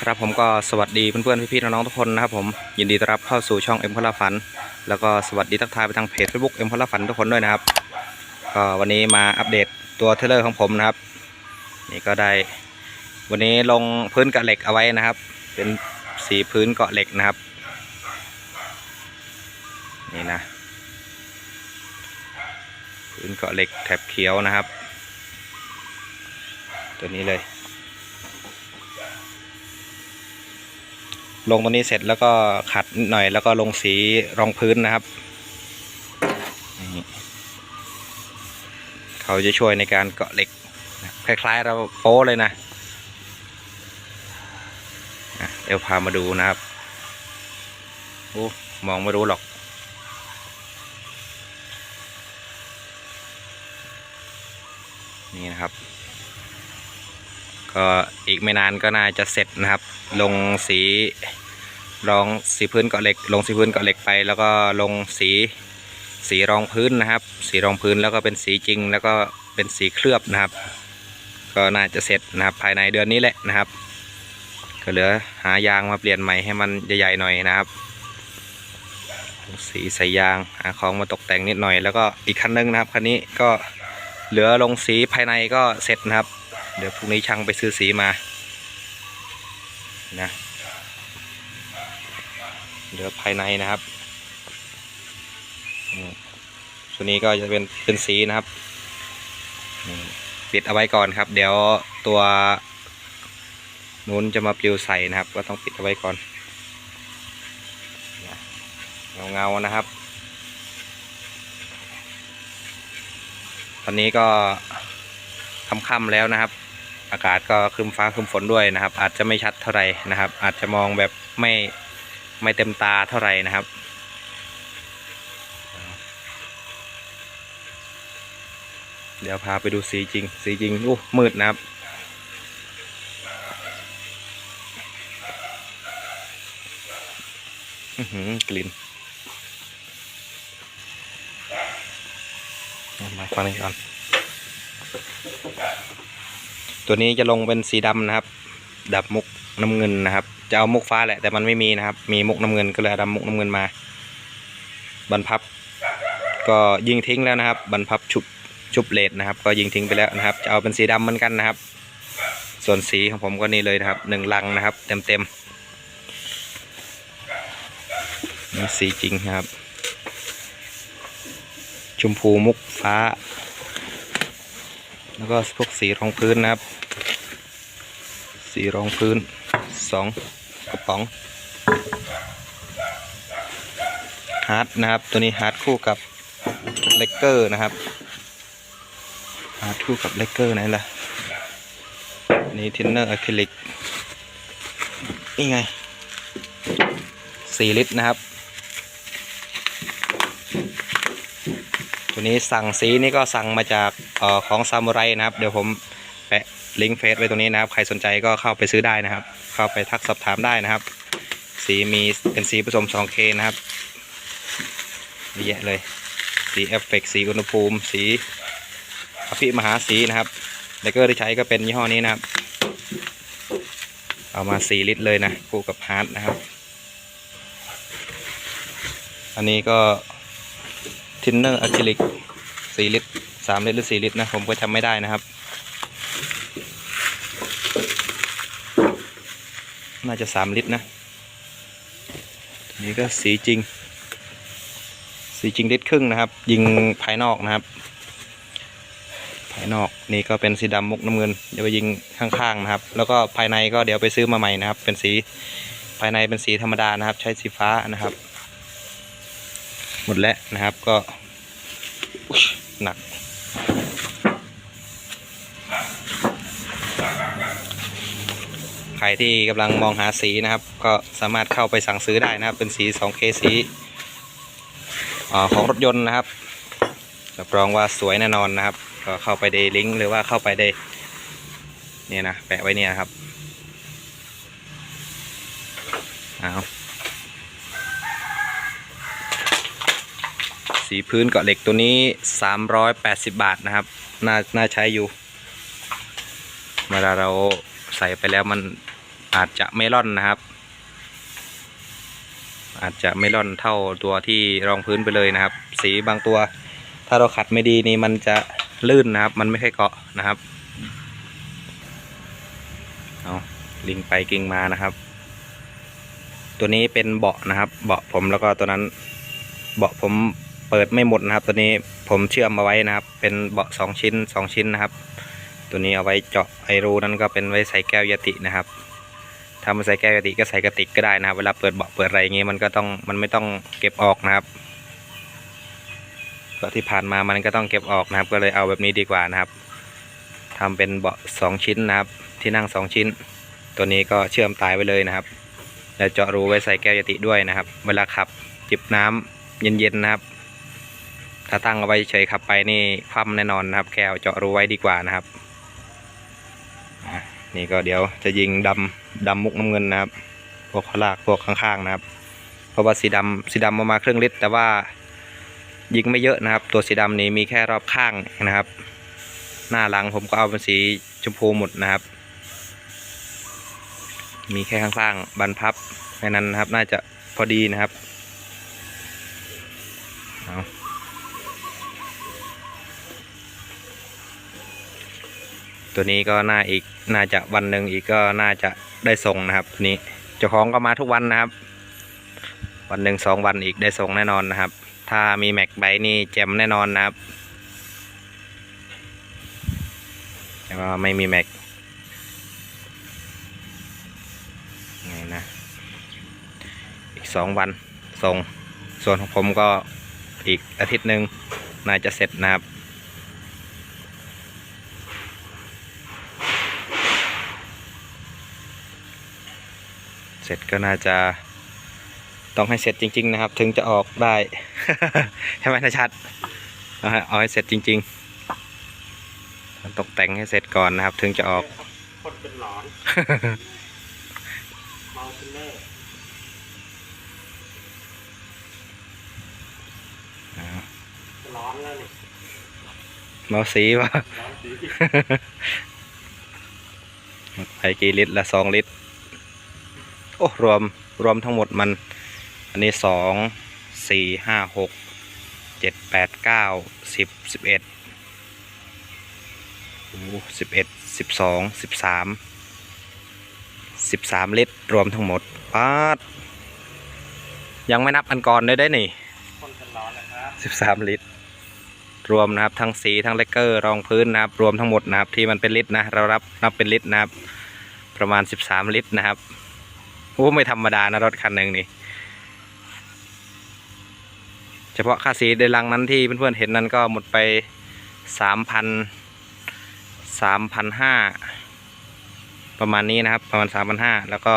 ครับผมก็สวัสดีเพื่อนๆพี่ๆน้องๆทุกคนนะครับผมยินดีต้อนรับเข้าสู่ช่องเอ็มพลาฟัน แล้วก็สวัสดีทักทายไปทางเพจ Facebook เอ็มพลาฟันทุกคนด้วยนะครับก็วันนี้มาอัปเดตตัวเทเลอร์ของผมนะครับ นี่ก็ได้ วันนี้ลงพื้นกะเหล็กเอาไว้นะครับ เป็นสีพื้นเกาะเหล็กนะครับ นี่นะ พื้นเกาะเหล็กแถบเขียวนะครับ ตัวนี้เลย ลงตรงนี้เสร็จแล้วก็ขัดหน่อยแล้วก็ลงสีรองพื้นนะครับเขาจะช่วยในการเกาะเหล็ก คล้าย ๆ เราโป้เลยนะอะเดี๋ยวพามาดูนะครับโอ้มองไม่รู้หรอก นี่นะครับ ก็อีกไม่นานก็น่าจะเสร็จนะครับ ลงสีรองสีพื้นเกาะเหล็ก ลงสีพื้นเกาะเหล็กไป แล้วก็ลงสีสีรองพื้นนะครับ สีรองพื้นแล้วก็เป็นสีจริง แล้วก็เป็นสีเคลือบนะครับ ก็น่าจะเสร็จนะครับภายในเดือนนี้แหละนะครับ ก็เหลือหายางมาเปลี่ยนใหม่ให้มันใหญ่ๆหน่อยนะครับ สีใส่ยางหาของมาตกแต่งนิดหน่อย แล้วก็อีกคันนึงนะครับคันนี้ก็เหลือลงสีภายในก็เสร็จนะครับ เดี๋ยวพรุ่งนี้ช่างไปซื้อสีมานะเหลือภายในนะครับส่วนนี้ก็จะเป็นเป็นสีนะครับปิดเอาไว้ก่อนครับ เดี๋ยวตัวนู้นจะมาปลิวใส่นะครับ ก็ต้องปิดเอาไว้ก่อนเงาเงาๆนะครับ ตอนนี้ก็ค่ำๆแล้วนะครับ อากาศก็คึมฟ้าคึมฝนด้วยนะครับ อาจจะไม่ชัดเท่าไหร่นะครับ อาจจะมองแบบไม่ไม่เต็มตาเท่าไหร่นะครับเดี๋ยวพาไปดูสีจริง สีจริงอู้มืดนะครับอื้อหือกลิ่น มาฟังนี้ก่อน ตัวนี้จะลงเป็นสีดำนะครับ ดับมุกน้ำเงินนะครับ จะเอามุกฟ้าแหละแต่มันไม่มีนะครับ มีมุกน้ำเงินก็เลยเอาดำมุกน้ำเงินมาบรรพับ ก็ยิงทิ้งแล้วนะครับ บรรพับชุบชุบเลดนะครับ ก็ยิงทิ้งไปแล้วนะครับ จะเอาเป็นสีดำเหมือนกันนะครับ ส่วนสีของผมก็นี่เลยนะครับหนึ่งลังนะครับ เต็มเต็มสีจริงครับ ชมพูมุกฟ้า แล้วก็พวกสีรองพื้นนะครับ สีรองพื้นสองกระป๋องฮาร์ดนะครับ ตัวนี้ฮาร์ดคู่กับเลกเกอร์นะครับฮาร์ดคู่กับเลกเกอร์ไหนล่ะนนี้ทินเนอร์อะคริลิกนี่ไงสี่ลิตรนะครับ วนี้สั่งสีนี่ก็สั่งมาจากออของซามูไรนะครับ เดี๋ยวผมแปะลิงก์เฟซไว้ตรงนี้นะครับ ใครสนใจก็เข้าไปซื้อได้นะครับ เข้าไปทักสอบถามได้นะครับ สีมีเป็นสีผสม 2K นะครับเยอะแยะเลย สีเอฟเฟกสีอุณหภูมิ สีอภิมหาสีนะครับเลเกอร์ที่ใช้ก็เป็นยี่ห้อนี้นะครับ เอามา 4 ลิตรเลยนะคู่กับฮาร์ดนะครับ อันนี้ก็ ทินเนอร์อะคริลิกสี่ลิตรสามลิตรหรือสี่ลิตรนะ ผมก็จำไม่ได้นะครับ น่าจะสามลิตรนะ นี้ก็สีจริง สีจริงลิตรครึ่งนะครับ ยิงภายนอกนะครับ ภายนอกนี่ก็เป็นสีดำมุกน้ำเงิน เดี๋ยวไปยิงข้างๆนะครับ แล้วก็ภายในก็เดี๋ยวไปซื้อมาใหม่นะครับ เป็นสีภายในเป็นสีธรรมดานะครับ ใช้สีฟ้านะครับ หมดแล้วนะครับก็ หนัก ใครที่กำลังมองหาสีนะครับ ก็สามารถเข้าไปสั่งซื้อได้นะครับ เป็นสี 2K สีอของรถยนต์นะครับรับรองว่าสวยแน่นอนนะครับ ก็เข้าไปในลิงก์หรือว่าเข้าไปในเนี่ยนะแปะไว้เนี่ยครับเอา สีพื้นเกาะเหล็กตัวนี้ 380 บาทนะครับ น่าน่าใช้อยู่ เวลาเราใส่ไปแล้วมันอาจจะไม่ร่อนนะครับ อาจจะไม่ร่อนเท่าตัวที่รองพื้นไปเลยนะครับ สีบางตัว ถ้าเราขัดไม่ดีนี่มันจะลื่นนะครับ มันไม่ค่อยเกาะนะครับเอาลิงไปกิ่งมานะครับ ตัวนี้เป็นเบาะนะครับ เบาะผมแล้วก็ตัวนั้นเบาะผม เปิดไม่หมดนะครับ ตัวนี้ผมเชื่อมมาไว้นะครับ เป็นเบาะสองชิ้นสองชิ้นนะครับ ตัวนี้เอาไว้เจาะไอรูนั้นก็เป็นไว้ใส่แก้วยาตินะครับถ้ามาใส่แก้วยาติก็ใส่กระติกก็ได้นะครับ เวลาเปิดเบาะเปิดอะไรอย่างงี้มันก็ต้องมันไม่ต้องเก็บออกนะครับก็ที่ผ่านมามันก็ต้องเก็บออกนะครับ ก็เลยเอาแบบนี้ดีกว่านะครับทำเป็นเบาะสองชิ้นนะครับ ที่นั่งสองชิ้น ตัวนี้ก็เชื่อมตายไว้เลยนะครับแล้วเจาะรูไว้ใส่แก้วยาติด้วยนะครับ เวลาขับจิบน้ำเย็นๆนะครับ ถ้าตั้งเอาไว้เฉยขับไปนี่คว่ำแน่นอนนะครับ แก้วเจาะรูไว้ดีกว่านะครับ นี่ก็เดี๋ยวจะยิงดำดำมุกน้ำเงินนะครับ พวกขลากพวกข้างๆนะครับ เพราะว่าสีดำสีดำประมาณครึ่งลิตรแต่ว่ายิงไม่เยอะนะครับ ตัวสีดำนี้มีแค่รอบข้างนะครับ หน้าหลังผมก็เอาเป็นสีชมพูหมดนะครับ มีแค่ข้างๆบันพับแค่นั้นนะครับ น่าจะพอดีนะครับเอา ตัวนี้ก็น่าอีกน่าจะวันหนึ่งอีกก็น่าจะได้ส่งนะครับตัวนี้เจ้าของก็มาทุกวันนะครับ วันหนึ่งสองวันอีกได้ส่งแน่นอนนะครับ ถ้ามีแม็กไบนี่แจมแน่นอนนะครับแต่ว่าไม่มีแม็กไงนะอีกสองวันส่งส่วนของผมก็อีกอาทิตย์หนึ่งน่าจะเสร็จนะครับ เสร็จก็น่าจะต้องให้เสร็จจริง ๆ นะครับ ถึงจะออกได้ใช่ไหมนะชัดเอาให้เอาให้เสร็จจริงๆตกแต่งให้เสร็จก่อนนะครับ ถึงจะออกคนเป็นหลอนเมาคิลเลอร์ร้อนแล้วนี่เมาสีวะร้อนดีหมดไปกี่ลิตรละสองลิตร โอ้รวมรวมทั้งหมดมัน อันนี้สองสี่ห้าหกเจ็ดแปดเก้าสิบสิบเอ็ดโอ้สิบเอ็ดสิบสองสิบสามสิบสามลิตรรวมทั้งหมดป๊าดยังไม่นับอันก่อนเลยได้นี่คนเป็นร้อนนะครับสิบสามลิตร รวมนะครับทั้งสีทั้งเลกเกอร์รองพื้นนะครับ รวมทั้งหมดนะครับที่มันเป็นลิตรนะ เรารับนับเป็นลิตรนะครับ ประมาณสิบสามลิตรนะครับ โอ้ไม่ธรรมดานะรถคันหนึ่งนี่เฉพาะค่าสีเดลังนั้นที่เพื่อนๆเห็นนั้นก็หมดไปสามพันสามพันห้าประมาณนี้นะครับ ประมาณสามพันห้าแล้วก็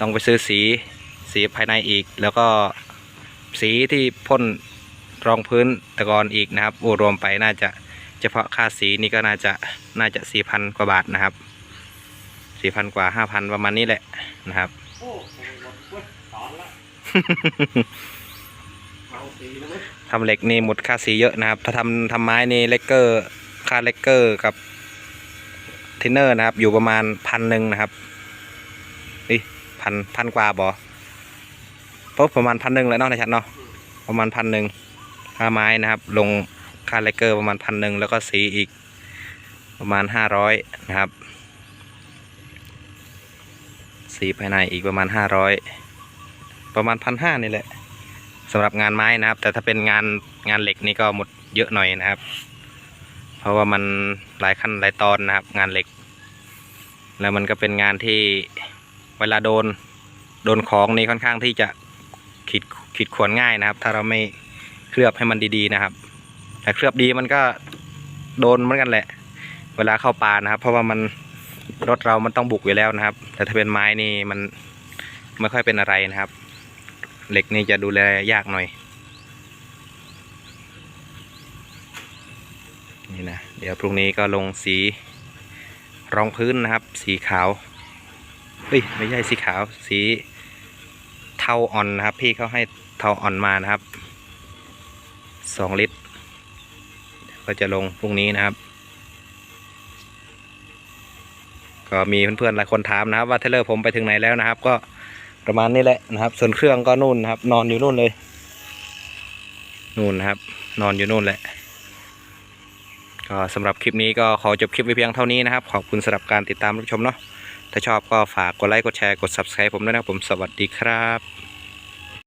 ต้องไปซื้อสีสีภายในอีก แล้วก็สีที่พ่นรองพื้นตะกอนอีกนะครับโอ้รวมไปน่าจะเฉพาะค่าสีนี่ก็น่าจะน่าจะสี่พันกว่าบาทนะครับ สี่พันกว่าห้าพันประมาณนี้แหละนะครับ โอ้โหหมดเว้ยร้อนละเมาสีนะเว้ยทำเหล็กนี่หมดค่าสีเยอะนะครับ ถ้าทำทำไม้นี่เลกเกอร์ค่าเลกเกอร์กับเทนเนอร์นะครับ อยู่ประมาณพันหนึ่งนะครับอีพันพันกว่าบอเพราะประมาณพันหนึ่งแล้วเนาะนะชัดเนาะประมาณพันหนึ่งค่าไม้นะครับ ลงค่าเลกเกอร์ประมาณพันหนึ่งแล้วก็สีอีกประมาณห้าร้อยนะครับ สีภายในอีกประมาณห้าร้อยประมาณพันห้านี่แหละสำหรับงานไม้นะครับ แต่ถ้าเป็นงานงานเหล็กนี่ก็หมดเยอะหน่อยนะครับ เพราะว่ามันหลายขั้นหลายตอนนะครับ งานเหล็ก แล้วมันก็เป็นงานที่เวลาโดนโดนของนี่ค่อนข้างที่จะขีดขีดข่วนง่ายนะครับ ถ้าเราไม่เคลือบให้มันดีๆนะครับแต่เคลือบดีมันก็โดนเหมือนกันแหละ เวลาเข้าปานะครับ เพราะว่ามัน รถเรามันต้องบุกอยู่แล้วนะครับ แต่ถ้าเป็นไม้นี่มันไม่ค่อยเป็นอะไรนะครับ เหล็กนี่จะดูแลยากหน่อย นี่นะ เดี๋ยวพรุ่งนี้ก็ลงสีรองพื้นนะครับ สีขาว เฮ้ย ไม่ใช่สีขาว สีเทาอ่อนนะครับ พี่เขาให้เทาอ่อนมานะครับ สองลิตร ก็จะลงพรุ่งนี้นะครับ ก ก็มีเพื่อนๆหลายคนถามนะครับ ว่าเทเลอร์ผมไปถึงไหนแล้วนะครับ ก็ประมาณนี้แหละนะครับ ส่วนเครื่องก็นู่นนะครับ นอนอยู่นู่นเลย นู่นนะครับ นอนอยู่นู่นแหละก็สำหรับคลิปนี้ก็ขอจบคลิปไว้เพียงเท่านี้นะครับ ขอบคุณสำหรับการติดตามรับชมเนาะถ้าชอบก็ฝากกดไลค์กดแชร์กด subscribe ผมด้วยนะครับผมสวัสดีครับ